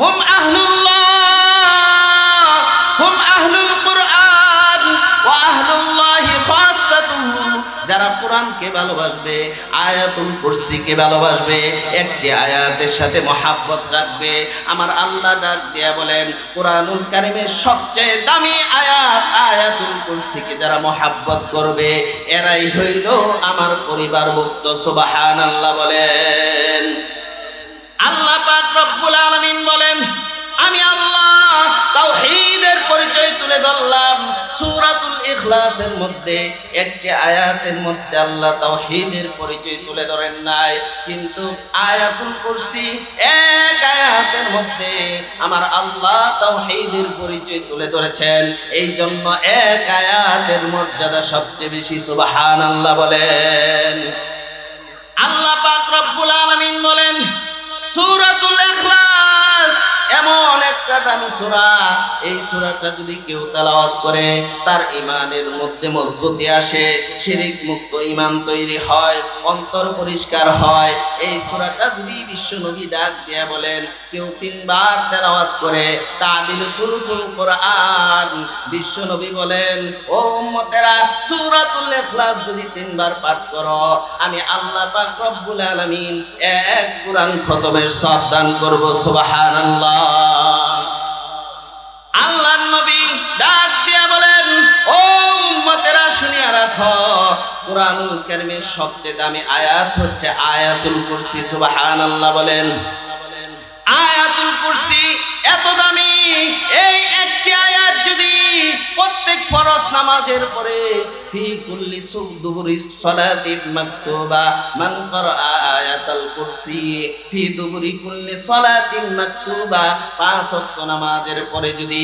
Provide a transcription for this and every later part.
হুম আহলুল্লাহ, হুম আহলুল কুরআন, ওয়া আহলুল্লাহি খাসাতুহু। যারা কোরআনকে ভালোবাসবে, আয়াতুল কুরসিকে ভালোবাসবে, একটি আয়াতের সাথে মহাব্বত রাখবে। আমার আল্লাহ ডাক দিয়া বলেন, কোরআনুল কারিমের সবচেয়ে দামি আয়াত আয়াতুল কুরসিকে যারা মহাব্বত করবে, এরাই হইল আমার পরিবার মুক্ত সুবহানাল্লাহ বলেন। আল্লাহ রব্বুল আলামিন বলেন, আমি আল্লাহ তাওহীদের পরিচয় তুলে ধরলাম সূরাতুল ইখলাসের মধ্যে। একটি আয়াতের মধ্যে আল্লাহ তাওহীদের পরিচয় তুলে ধরেন নাই। কিন্তু আয়াতুল কুরসি এক আয়াতের মধ্যে আমার আল্লাহ তাওহীদের পরিচয় তুলে ধরেছেন। এই জন্য এক আয়াতের মর্যাদা সবচেয়ে বেশি, সুবহানাল্লাহ বলেন। আল্লাহ পাক রব্বুল আলামিন বলেন সূরাতুল ইখলাস। এমন একটা দামি সূরা। এই সূরাটা যদি কেউ তেলাওয়াত করে, তার ইমানের মধ্যে মজবুতি আসে, শিরিক মুক্ত ইমান তৈরি হয়, অন্তর পরিষ্কার হয়। এই সূরাটা যদি বিশ্ব নবী ডাক দিয়া বলেন, কেউ তিনবার তেলাওয়াত করে তাদিল সুলসুল কোরআন। বিশ্ব নবী বলেন, ও উম্মতেরা, সূরাতুল ইখলাস যদি তিনবার পাঠ করো, আমি আল্লাহ পাক রব্বুল আলামিন এক কোরআন খতমের সব দান করব, সুবহানাল্লাহ। আল্লাহর নবী ডাক দিয়া বলেন, ও উম্মতেরা, শুনিয়া রাখো, কোরআনুল কারিমের সবচেয়ে দামি আয়াত হচ্ছে আয়াতুল কুরসি। সুবহানাল্লাহ বলেন। আয়াতুল কুরসি এত দামি এই একটি আয়াত যদি প্রত্যেক ফরজ নামাজের পরে, ফি কুল্লি সুবদুরি সালাতিন মাকতুবা, মান করা আয়াতাল কুরসি, ফি দুবুরি কুল্লি সালাতিন মাকতুবা, পাঁচ ওয়াক্ত নামাজের পরে যদি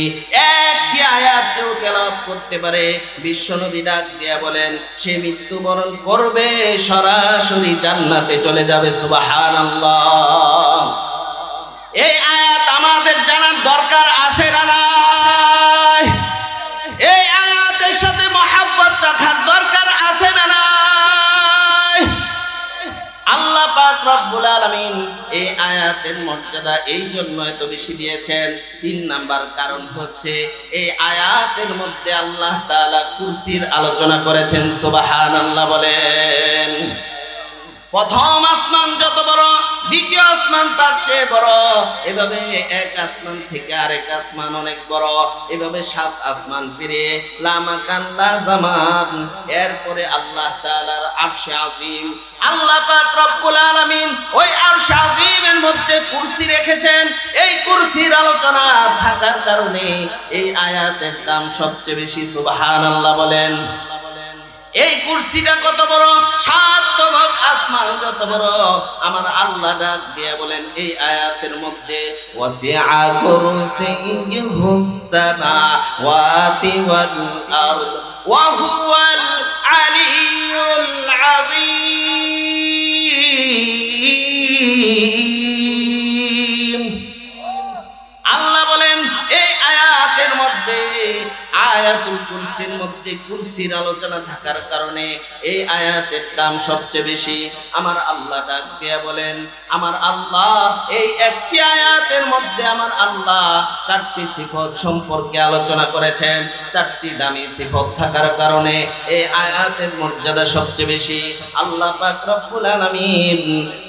একটি আয়াত কেউ তেলাওয়াত করতে পারে, বিশ্বনবী ডাক দিয়া বলেন, সে মৃত্যুবরণ করবে, সরাসরি জান্নাতে চলে যাবে, সুবহানাল্লাহ। এই আয়াত আমাদের আছে না এই আয়াতের সাথে মহাব্বত রাখার দরকার আছে না নাই? আল্লাহ পাক রব্বুল আলামিন এই আয়াতের মর্যাদা এই জন্য এত বেশি দিয়েছেন। তিন নাম্বার কারণ হচ্ছে, এই আয়াতের মধ্যে আল্লাহ তাআলা কুরসির আলোচনা করেছেন। সুবহানাল্লাহ বলেন। প্রথম আসমান যত বড়, দ্বিতীয় আসমান তার চেয়ে বড়। এভাবে এক আসমান থেকে আরেক আসমান অনেক বড়। এভাবে সাত আসমান ফিরে লামা কান্লা জামান। এরপরে আল্লাহ তাআলার আরশে আজিম। আল্লাহ পাক রব্বুল আলামিন ওই আরশে আজিমের মধ্যে কুরসি রেখেছেন। এই কুরসির আলোচনা থাকার কারণে এই আয়াতের দাম সবচেয়ে বেশি, সুবহানাল্লাহ বলেন। এই কুরসিটা কত বড়? সাত ভাগ আসমান কত বড়? আমার আল্লাহ ডাক দিয়ে বলেন, এই আয়াতের মধ্যে, ওয়াসিআ কুরসিয়ুহুস সামাওয়াতি ওয়াল আরদ ওয়া হুয়াল আলিয়ুল আযীম। আল্লাহ বলেন, এই আয়াতের মধ্যে আয়াতুল কুরসির মধ্যে কুরসির আলোচনা থাকার কারণে এই আয়াতের দাম সবচেয়ে বেশি। আমার আল্লাহ ডাক দিয়া বলেন, আমার আল্লাহ, এই একটি আয়াতের মধ্যে আমার আল্লাহ চারটি সিফত সম্পর্কে আলোচনা করেছেন। চারটি দামি সিফত থাকার কারণে এই আয়াতের মর্যাদা সবচেয়ে বেশি। আল্লাহ পাক রব্বুল আলামিন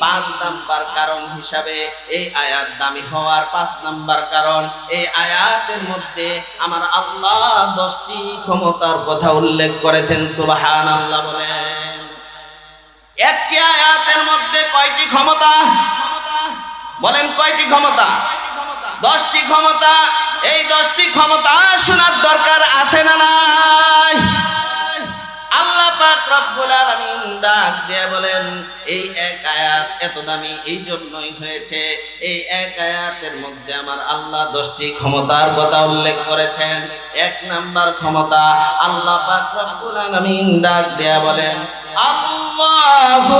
পাঁচ নাম্বার কারণ হিসাবে এই আয়াত দামি হওয়ার পাঁচ নাম্বার কারণ, এই আয়াতের মধ্যে আমার আল্লাহ দশটি ক্ষমতার কথা উল্লেখ করেছেন সুবাহান আল্লাহ বলেন। একটি আয়াতের মধ্যে কয়টি ক্ষমতা? বলেন কয়টি ক্ষমতা? দশটি ক্ষমতা। এই দশটি ক্ষমতা শোনার দরকার আছে না আল্লাহ এই জন্যই হয়েছে। এই এক আয়াতের মধ্যে আমার আল্লাহ দশটি ক্ষমতার কথা উল্লেখ করেছেন। এক নাম্বার ক্ষমতা আল্লাহ ডাক দিয়ে বলেন, আল্লাহু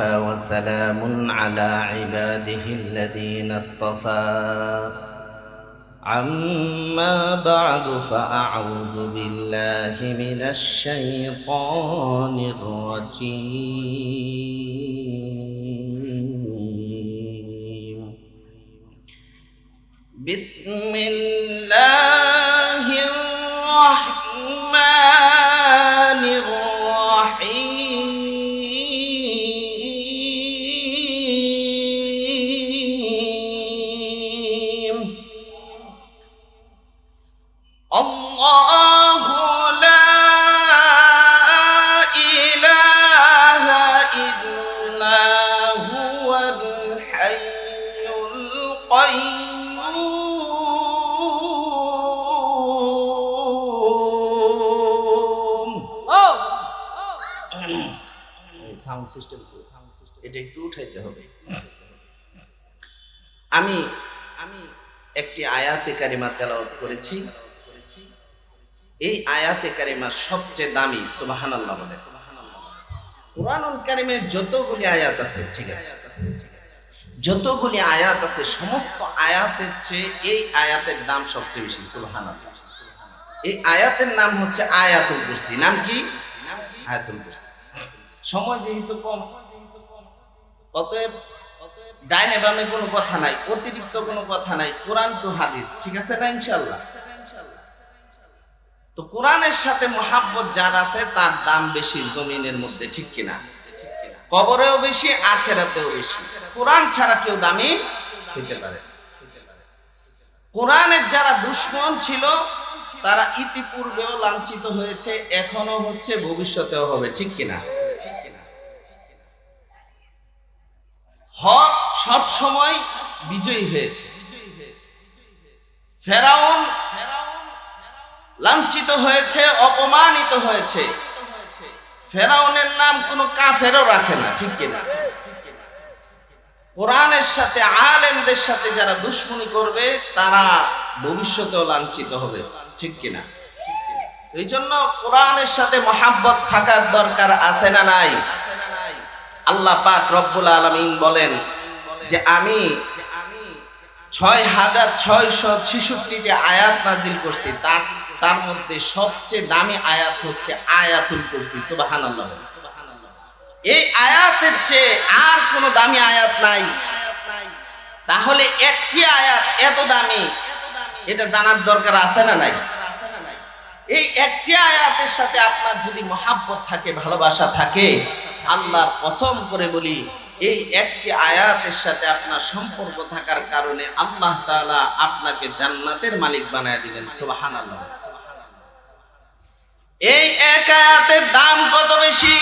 وسلام على عباده الذين اصطفى. عما بعد فأعوذ بالله من الشيطان الرجيم. بسم الله সাউন্ড সিস্টেম এটা একটু উঠাইতে হবে। আমি আমি একটি আয়াতে কারিমা তেলাওয়াত করেছি। এই আয়াতে কারিমা সবচেয়ে দামি সুবহানাল্লাহ বলে। কোরআনুল কারিমের যতগুলি আয়াত আছে ঠিক আছে। যতগুলি আয়াত আছে, সমস্ত আয়াতের চেয়ে এই আয়াতের দাম সবচেয়ে বেশি, সুবহানাল্লাহ। এই আয়াতের নাম হচ্ছে আয়াতুল কুরসি। নাম কি? আয়াতুল কুরসি। সময় যেহেতু কম, অতএব ডাইনে বামে কোনো কথা নাই, অতিরিক্ত কোনো কথা নাই, কোরআন তো হাদিস, ঠিক আছে না ইনশাল্লাহ তো কোরআনের সাথে মহাব্বত যার আছে, তার দাম বেশি জমিনের মধ্যে, ঠিক কিনা? কবরেও বেশি, আখেরাতেও বেশি। কোরআন ছাড়া কেউ দামি হইতে পারে। কোরআনের যারা দুশ্মন ছিল তারা ইতিপূর্বেও লাঞ্ছিত হয়েছে এখনও হচ্ছে ভবিষ্যতেও হবে ঠিক কিনা? হক সব সময় বিজয়ী হয়েছে। ফেরাউন লাঞ্ছিত হয়েছে অপমানিত হয়েছে। ফেরাউনের নাম কোনো কাফেরও রাখে না ঠিক কিনা? কোরআনের সাথে, আলেমদের সাথে যারা দুশ্মনী করবে, তারা ভবিষ্যতেও লাঞ্ছিত হবে। ঠিক কিনা? এই জন্য কোরআনের সাথে মহাব্বত থাকার দরকার আছে না নাই? আল্লাহ পাক রব্বুল আলমিন বলেন যে আমি ছয় হাজার ছয়শো ছেষট্টি যে আয়াত নাজিল করছি, তার তার মধ্যে সবচেয়ে দামি আয়াত হচ্ছে আয়াতুল কুরসি। সুবাহান এই আয়াতের চেয়ে আর কোনো দামি আয়াত নাই। তাহলে একটি আয়াত এত দামি, এটা জানার দরকার আছে না নাই? এই একটি আয়াতের সাথে আপনার যদি মহাব্বত থাকে, ভালোবাসা থাকে, আল্লাহর কসম করে বলি, এই একটি আয়াতের সাথে আপনার সম্পর্ক থাকার কারণে আল্লাহ তাআলা আপনাকে জান্নাতের মালিক বানায় দিবেন, সুবহানাল্লাহ। এই এক আয়াতের দাম কত বেশি?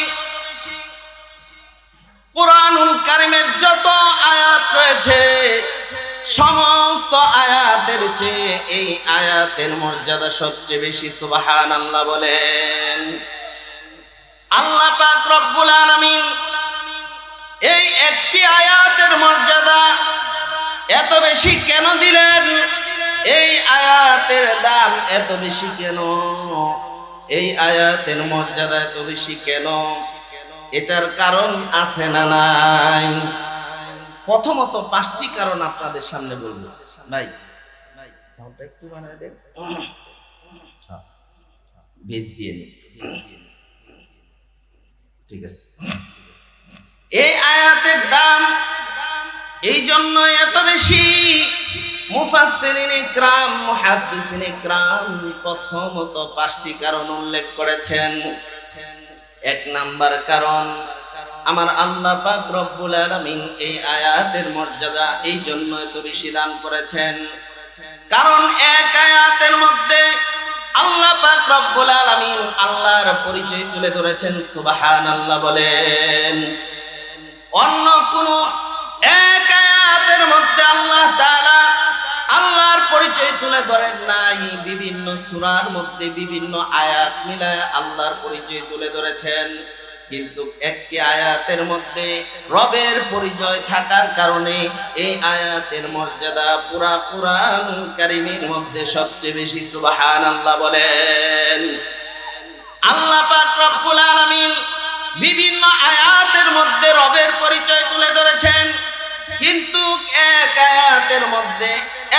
কোরআনুল কারিমের যত আয়াত রয়েছে, সমস্ত আয়াতের চেয়ে এই আয়াতের মর্যাদা সবচেয়ে বেশি সুবাহান আল্লাহ বলেন। আল্লাহ পাক রব্বুল আলামিন এই একটি আয়াতের মর্যাদা এত বেশি কেন দিলেন? এই আয়াতের দাম এত বেশি কেন? এই আয়াতের মর্যাদা এত বেশি কেন? এটার কারণ আছে না নাই? প্রথমত পাঁচটি কারণ আপনাদের সামনে বলব। ভাই হ্যাঁ, ঠিক আছে। এই আয়াতের দাম এই এত বেশি। প্রথমত পাঁচটি কারণ উল্লেখ করেছেন। এক নাম্বার কারণ, আমার আল্লাহ পাক রব্বুল আলামিন এই আয়াতের মর্যাদা এই জন্য এত বেশি দান করেছেন। কারণ এক আয়াতের মধ্যে আল্লাহ পাক রব্বুল আলামিন আল্লাহর পরিচয় তুলে ধরেছেন, সুবহানাল্লাহ বলেন। অন্য কোন এক আয়াতের মধ্যে আল্লাহ আল্লাহর পরিচয় তুলে ধরেন নাই, বিভিন্ন সুরার মধ্যে বিভিন্ন আয়াত মিলায় আল্লাহর পরিচয় তুলে ধরেছেন। কিন্তু একটি আয়াতের মধ্যে রবের পরিচয় থাকার কারণে এই আয়াতের মর্যাদা পুরা কোরআন কারিমের মধ্যে সবচেয়ে বেশি, সুবহানাল্লাহ বলেন। আল্লাহ পাক রব্বুল আলামিন বিভিন্ন আয়াতের মধ্যে রবের পরিচয় তুলে ধরেছেন। কিন্তু এক আয়াতের মধ্যে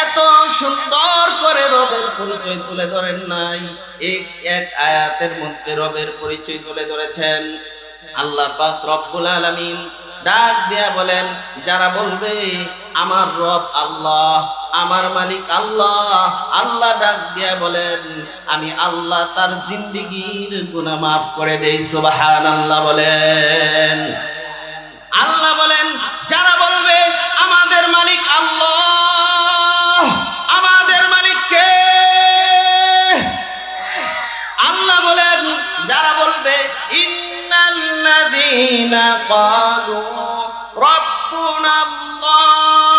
এত সুন্দর করে রবের পরিচয় তুলে ধরেন নাই। এক এক আয়াতের মধ্যে রবের পরিচয় তুলে ধরেছেন। আল্লাহ পাক রব্বুল আলামিন ডাক দিয়া বলেন, যারা বলবে, আমার রব আল্লাহ, আমার মালিক আল্লাহ। আল্লাহ ডাক দিয়া বলেন, আমি আল্লাহ তার জিন্দিগির গুনাহ মাফ করে দেই, সুবহানাল্লাহ বলেন। আল্লাহ বলেন যারা বলবে, আমাদের মালিক আল্লাহ। আমাদের মালিক কে? আল্লাহ বলেন, যারা বলবে, ইন্নাল্লাযীনা ক্বালু রাব্বুনা আল্লাহ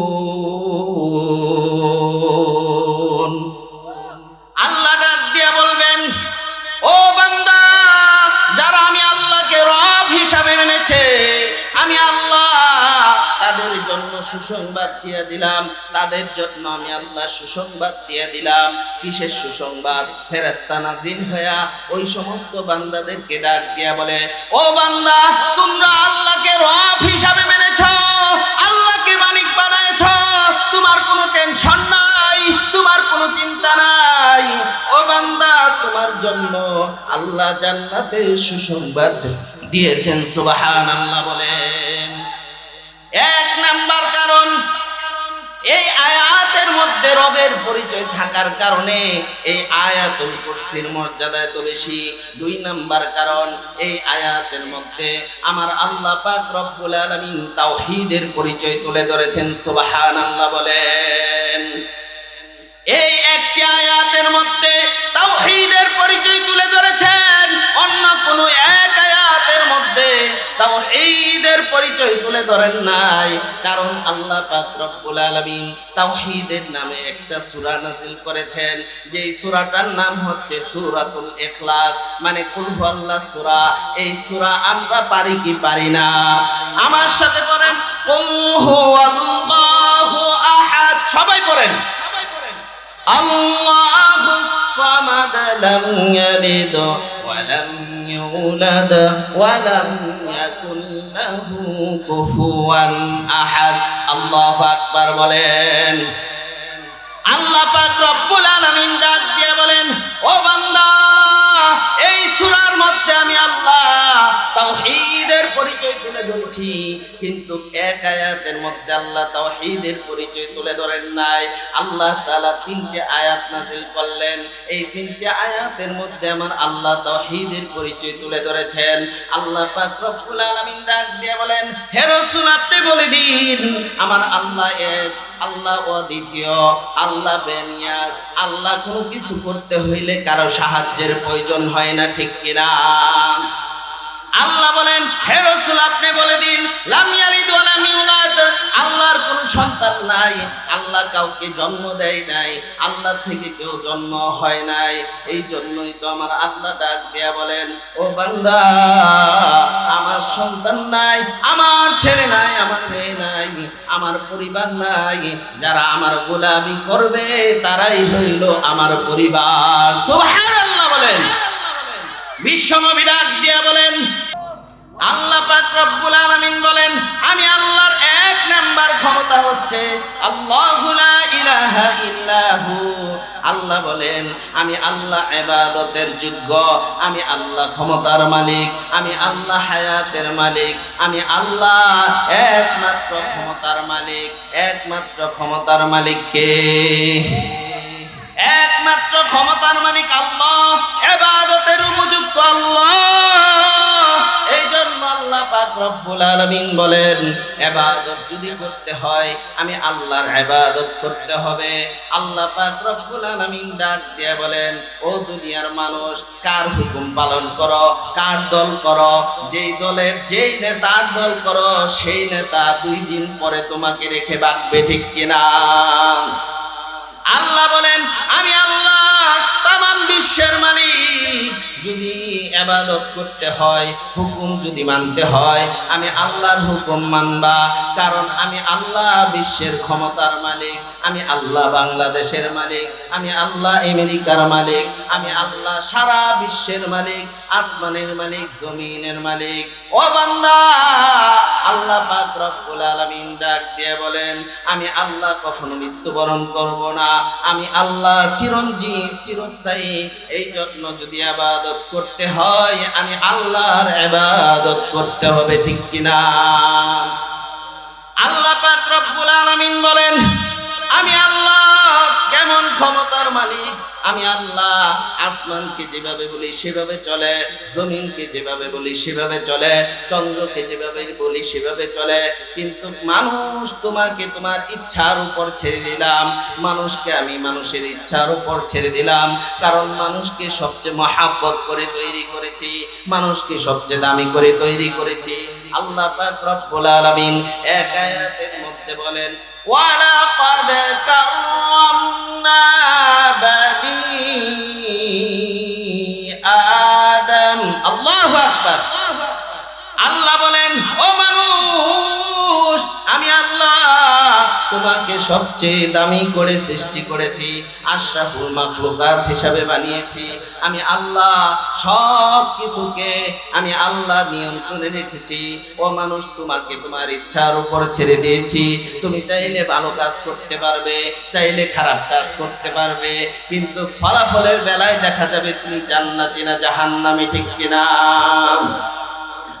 সুসংবাদ দিয়ে দিলাম। তাদের জন্য আমি আল্লাহ সুসংবাদ দিয়ে দিলাম। কিসের সুসংবাদ? ফেরেস্তা নাজিল হইয়া ওই সমস্ত বান্দাদেরকে ডাক দিয়া বলে, ও বান্দা, তোমরা আল্লাহকে রব হিসাবে মেনেছ, আল্লাহকে মালিক বানায়ছ। তোমার কোনো টেনশন নাই, তোমার কোনো চিন্তা নাই। ও বান্দা, তোমার জন্য আল্লাহ জান্নাতে সুসংবাদ দিয়েছেন। সুবাহান আল্লাহ বলেন। এক নাম্বার কারণ, এই আয়াতের মধ্যে রবের পরিচয় থাকার কারণে এই আয়াতুল কুরসির মর্যাদা এত বেশি। দুই নাম্বার কারণ, এই আয়াতের মধ্যে আমার আল্লাহ পাক রব্বুল আলামিন তাওহীদের পরিচয় তুলে ধরেছেন, সুবহানাল্লাহ বলেন। এই একটি আয়াতের মধ্যে তাওহীদের পরিচয় তুলে ধরেছেন, অন্য কোনো এক আয়াতের মধ্যে তাও ঈদের পরিচয় তুলে ধরেন নাই। কারণ আল্লাহ পাক রব্বুল আলামিন তাওহীদের নামে একটা সূরা নাজিল করেছেন। যেই সূরাটার নাম হচ্ছে সূরাতুল ইখলাস। মানে কুল হুয়াল্লাহ সূরা। এই সূরা আমরা পারি কি পারি না? আমার সাথে পড়েন, কুল হুয়াল্লাহু আহাদ। সবাই পড়েন। আল্লাহু الصمد لم يلد ولم يولد ولم يكن له كفوا أحد الله أكبر বলেন আল্লাহ পাক রব্বুল আলামিন ডাক দিয়ে বলেন ও বান্দা এই সূরার মধ্যে আমি আল্লাহ তাওহীদের পরিচয় তুলে ধরেছি। কিন্তু এক আয়াতের মধ্যে আল্লাহ তাওহীদের পরিচয় তুলে ধরেন নাই। আল্লাহ তাআলা তিনটে আয়াত নাযিল করলেন। এই তিনটে আয়াতের মধ্যে আমার আল্লাহ তাওহীদের পরিচয় তুলে ধরেছেন। আল্লাহ পাক রব্বুল আলামিন ডাক দিয়ে বলেন, হে রাসূল, আপনি বলে দিন, আমার আল্লাহ এক, আল্লাহ অদ্বিতীয়, আল্লাহ বেনিয়াস আল্লাহ কোনো কিছু করতে হইলে কারও সাহায্যের প্রয়োজন হয় না, ঠিক কিনা? আল্লাহ বলেন, হে রাসূল, আপনি বলে দিন আল্লাহর কোনো সন্তান নাই, আল্লাহ কাউকে জন্ম দেয় নাই, আল্লাহ থেকে কেউ জন্ম হয় নাই। এই জন্যই তো আমার আল্লাহ ডাক দেয়া বলেন, ও বান্দা, আমার সন্তান নাই, আমার ছেলে নাই, আমার মেয়ে নাই, আমার পরিবার নাই, যারা আমার গোলামি করবে, তারাই হইল আমার পরিবার। সুবহানাল্লাহ বলেন। বিশ্বনবী ডাক দিয়া বলেন আল্লাহ পাক রব্বুল আলামিন বলেন, আমি আল্লাহর এক নাম্বার ক্ষমতা হচ্ছে আল্লাহু লা ইলাহা ইল্লাহু। আল্লাহ বলেন, আমি আল্লাহ ইবাদতের যোগ্য, আমি আল্লাহ ক্ষমতার মালিক, আমি আল্লাহ হায়াতের মালিক, আমি আল্লাহ একমাত্র ক্ষমতার মালিক, একমাত্র ক্ষমতার মালিক কে? একমাত্র ক্ষমতার মালিক আল্লাহ এবাদতের উপযুক্ত আল্লাহ। পাক বলেন যদি করতে হয়, আমি আল্লাহর করতে হবে। আল্লাহ পাক রব্বুল ডাক দিয়ে বলেন, ও দুনিয়ার মানুষ, কার হুকুম পালন করো, কার দল করো? যেই দলের, যেই নেতার দল করো, সেই নেতা দুই দিন পরে তোমাকে রেখে বাঁচবে ঠিক কিনা? আল্লাহ বলেন, আমি আল্লাহ তাম বিশ্বের মালিক। যদি আবাদত করতে হয়, হুকুম যদি মানতে হয়, আমি আল্লাহর হুকুম মানবা। কারণ আমি আল্লাহ বিশ্বের ক্ষমতার মালিক, আমি আল্লাহ বাংলাদেশের মালিক, আমি আল্লাহ আমেরিকার মালিক, আমি আল্লাহ সারা বিশ্বের মালিক, আসমানের মালিক, জমিনের মালিক। ও বান্দা, আল্লাহ পাক রব্বুল আলামিন ডাক দিয়ে বলেন, আমি আল্লাহ কখনো মৃত্যুবরণ করব না। আমি আল্লাহ চিরঞ্জীব, চিরস্থায়ী, এই যত্ন যদি আবাদত করতে হয় আমি আল্লাহর এবাদত করতে হবে ঠিক কিনা? আল্লাহ পাত্র রব্বুল আলামিন বলেন আমি আল্লাহ আসমানকে যেভাবে বলি সেভাবে চলে, জমিনকে যেভাবে বলি সেভাবে চলে, চন্দ্রকে যেভাবে বলি সেভাবে চলে। কিন্তু মানুষ তোমাকে তোমার ইচ্ছার উপর ছেড়ে দিলাম। মানুষকে আমি মানুষের ইচ্ছার উপর ছেড়ে দিলাম। কারণ মানুষকে সবচেয়ে মহাব্বত করে তৈরি করেছি, মানুষকে সবচেয়ে দামি করে তৈরি করেছি। আল্লাহ পাক রব্বুল আলামিন এক আয়াতের মধ্যে বলেন ولقد كرمنا بني آدم الله أكبر আল্লাহ বলেন ও মানুষ আমি আল্লাহ তোমাকে সবচেয়ে দামি করে সৃষ্টি করেছি, আশরাফুল মাখলুকাত হিসাবে বানিয়েছি। আমি আল্লাহ সব কিছুকে আমি আল্লাহ নিয়ন্ত্রণে রেখেছি। ও মানুষ, তোমাকে তোমার ইচ্ছার উপর ছেড়ে দিয়েছি। তুমি চাইলে ভালো কাজ করতে পারবে, চাইলে খারাপ কাজ করতে পারবে, কিন্তু ফলাফলের বেলায় দেখা যাবে তুমি জান্নাতি না জাহান্নামী, ঠিক কিনা?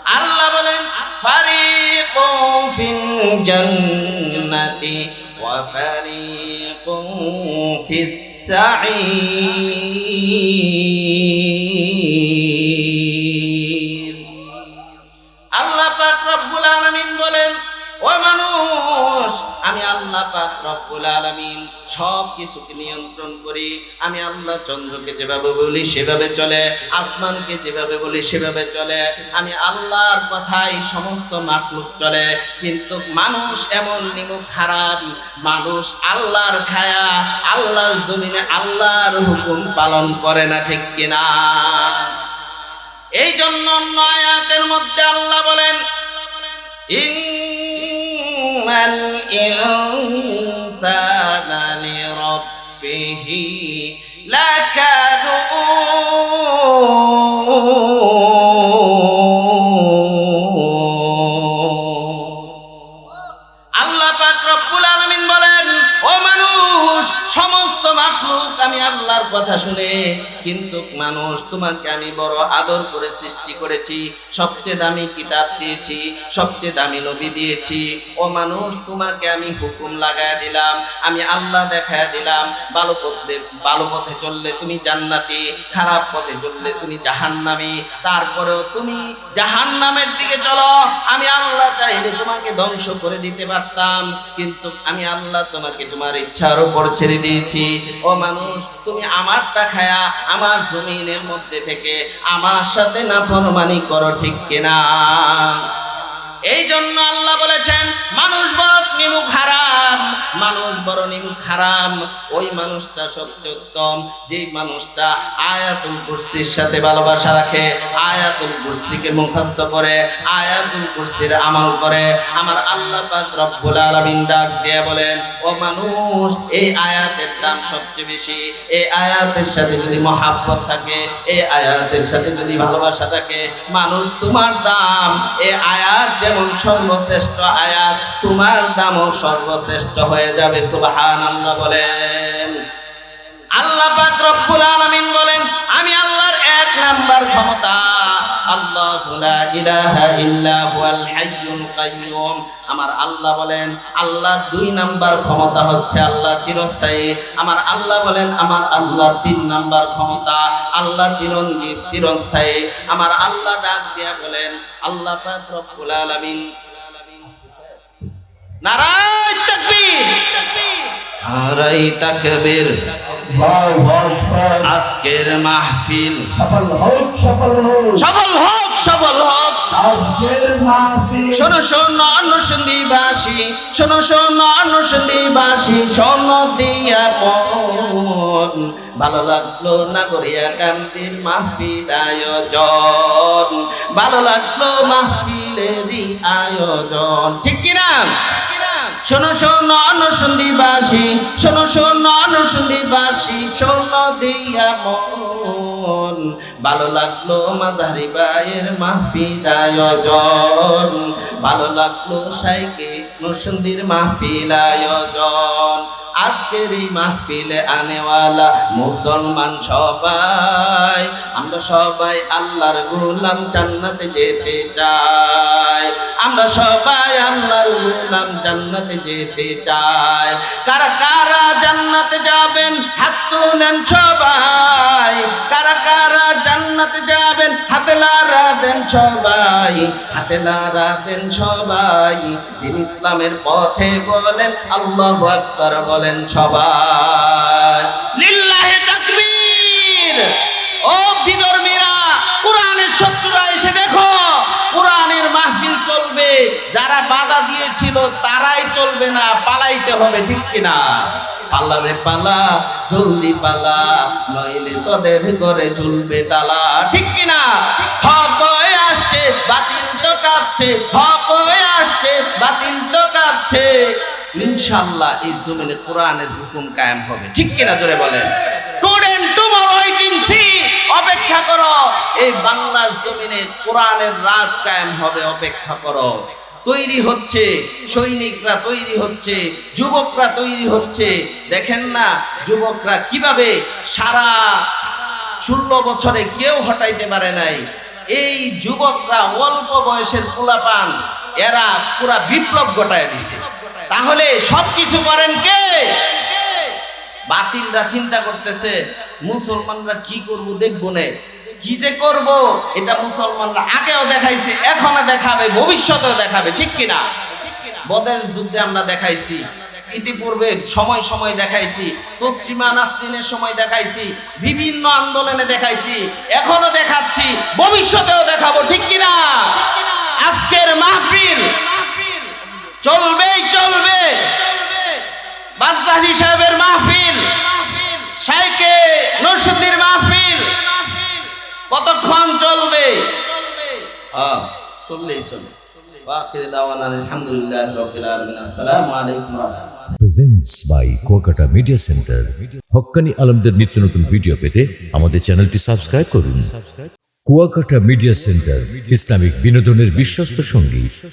আল্লাহ বলেন ফারিকুম জান্নাতি ওয়া ফারিকুম ফিস রব্বুল আলামিন সব কিছুকে নিয়ন্ত্রণ করি, আমি আল্লাহ চন্দ্রকে যেভাবে বলি সেভাবে চলে, আসমানকে যেভাবে বলি সেভাবে চলে, আমি আল্লাহর কথাই সমস্ত মাখলুক চলে, কিন্তু মানুষ এমন নিমুখ খারাপ, মানুষ আল্লাহর খায়া, আল্লাহর জমিনে আল্লাহর হুকুম পালন করে না, ঠিক কিনা? এই জন্য আয়াতের মধ্যে আল্লাহ বলেন ইন্নাল ইনসানা লিরাব্বিহি লাকানুন কথা শুনে, কিন্তু মানুষ, তোমাকে আমি বড় আদর করে সৃষ্টি করেছি, সবচেয়ে দামি কিতাব দিয়েছি, সবচেয়ে দামি নবী দিয়েছি। ও মানুষ, তোমাকে আমি হুকুম লাগায় দিলাম, আমি আল্লাহ দেখায় দিলাম, ভালো পথে ভালো পথে চললে তুমি জান্নাতি, খারাপ পথে চললে তুমি জাহান্নামী। তারপরেও তুমি জাহান্নামের দিকে চলো, আমি আল্লাহ চাইলে তোমাকে ধ্বংস করে দিতে পারতাম, কিন্তু আমি আল্লাহ তোমাকে তোমার ইচ্ছার উপর ছেড়ে দিয়েছি। ও মানুষ তুমি আমারটা খায়া আমার জমিনের মধ্যে থেকে আমার সাথে না ফরমানি করো ঠিক কিনা? এই জন্য আল্লাহ বলেছেন, মানুষ বড় নিমুখ হারাম, মানুষ বড় নিমুখ হারাম। ওই মানুষটা সবচেয়ে উত্তম, যেই মানুষটা আয়াতুল কুরসির সাথে ভালোবাসা রাখে, আয়াতুল কুরসিকে মুখস্থ করে, আয়াতুল কুরসির আমল করে। আমার আল্লাহ পাক রব্বুল আলামিন ডাক দিয়ে বলেন, ও মানুষ, এই আয়াতের দাম সবচেয়ে বেশি। এই আয়াতের সাথে যদি মহাব্বত থাকে, এই আয়াতের সাথে যদি ভালোবাসা থাকে, মানুষ তোমার দাম, এই আয়াত যেমন সর্বশ্রেষ্ঠ আয়াত, তোমার দামও সর্বশ্রেষ্ঠ হয়ে যাবে, সুবহানাল্লাহ বলেন। আল্লাহ পাক রব্বুল আলামিন বলেন আমার আল্লাহ বলেন, আল্লাহ দুই নাম্বার ক্ষমতা হচ্ছে আল্লাহ চিরস্থায়ী। আমার আল্লাহ বলেন, আমার আল্লাহ তিন নাম্বার ক্ষমতা, আল্লাহ চিরঞ্জীব, চিরস্থায়ী। আমার আল্লাহ ডাক দিয়া বলেন, আল্লাহ পাক রব্বুল আলামিন। নারায় তাকবীর। নারায় তাকবীর। আজকের মাহফিল। সফল হোক সফল হোক। সফল হোক সফল হোক। আজকের মাহফিল। শোনো শোনো অনুসন্ধিবাসী। শোনো শোনো অনুসন্ধিবাসী। শোনো দিয়া মন। ভালো লাগল নাগরিয়া কান্তির মাহফিল আয়োজন। ভালো লাগল মাহফিলেরই আয়োজন। ঠিক কিনা? শোনো শোনো অনুসন্ধিবাসী শোনো শোনো অনুসন্ধিবাসী শোনো দিয়া মন। ভালো লাগল মাঝারি বায়ের মাহফিল আয়োজন। ভালো লাগল সাইকে নসন্দির মাহফিল আয়োজন। আজকের এই মাহফিলে আনেওয়ালা মুসলমান সবাই, আমরা সবাই আল্লাহর গোলাম জান্নাতে যেতে চাই। আমরা সবাই আল্লাহর গোলাম জান্নাতে যেতে চাই। কারা কারা জান্নাতে যাবেন, হাত তুলেন সবাই। জান্নাতে যাবেন, হাতে লারা দেন সবাই, হাতে লারা দেন সবাই। দিন ইসলামের পথে বলেন, আল্লাহ আকবার বলেন সবাই। লিল্লাহে তাকবীর। ও বিধর্মীরা, কোরআনের শত্রুরা এসে দেখো। চলবে যারা বাধা দিয়েছিল তারাই চলবে না, পালাইতে হবে, ঠিক কিনা? পালা রে পালা, জলদি পালা, নইলে তোদের ঘরে চলবে তালা, ঠিক কিনা? হক হয়ে আসছে, বাতিল তো কাঁপছে হয়ে আসছে, বাতিল তো কাঁপছে। ইনশাল্লাহ এই জমিনে কোরআনের হুকুম কায়েম হবে, ঠিক কিনা জোরে বলেন? অপেক্ষা করো। এই বাংলার জমিনে কোরআনের রাজ কায়েম হবে, অপেক্ষা করো। তৈরি হচ্ছে, সৈনিকরা তৈরি হচ্ছে, যুবকরা তৈরি হচ্ছে। দেখেন না, যুবকরা কীভাবে সারা ষোলো বছরে কেউ হটাইতে পারে নাই। এই যুবকরা অল্প বয়সের পোলাপান, এরা পুরা বিপ্লব ঘটায় দিছে। তাহলে সব কিছু করেন কে? বাতিলরা চিন্তা করতেছে, মুসলমানরা কি করব দেখব নে। কি যে করব, এটা মুসলমানরা আগেও দেখাইছে এখনও দেখাবে, ভবিষ্যতেও দেখাবে, ঠিক কিনা? বদের যুদ্ধে আমরা দেখাইছি, ইতিপূর্বে সময় সময় দেখাইছি, তসলিমা নাসরিনের সময় দেখাইছি, বিভিন্ন আন্দোলনে দেখাইছি এখনও দেখাচ্ছি, ভবিষ্যতেও দেখাবো, ঠিক কিনা? আজকের মাহফিল চলবেই চলবে। বাদশাহী সাহেবের মাহফিল মাহফিল। কতক্ষণ চলবে? হ্যাঁ চললেই চলবে presents by Kuakata media centre Haqqani আলমদের নিত্য নতুন ভিডিও পেতে আমাদের চ্যানেলটি সাবস্ক্রাইব করুন। কুয়াকাটা মিডিয়া সেন্টার ইসলামিক বিনোদনের বিশ্বস্ত সঙ্গী।